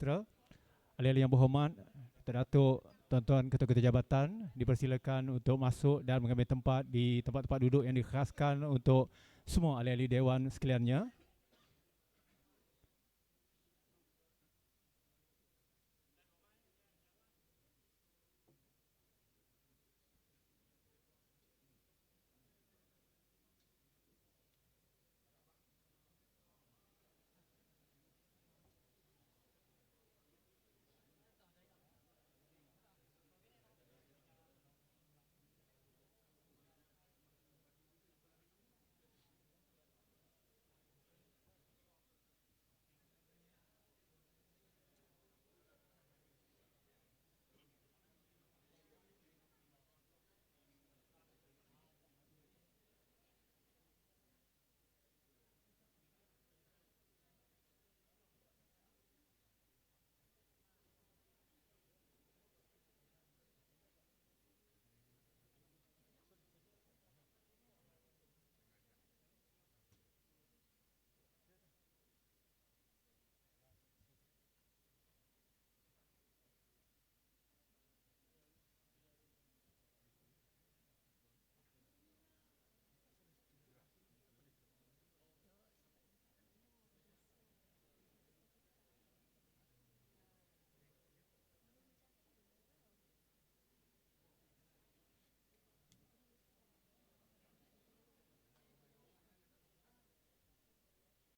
sejahtera. Ahli-ahli yang berhormat, Datuk, tuan-tuan ketua-ketua jabatan dipersilakan untuk masuk dan mengambil tempat di tempat-tempat duduk yang dikhaskan untuk semua ahli-ahli dewan sekaliannya.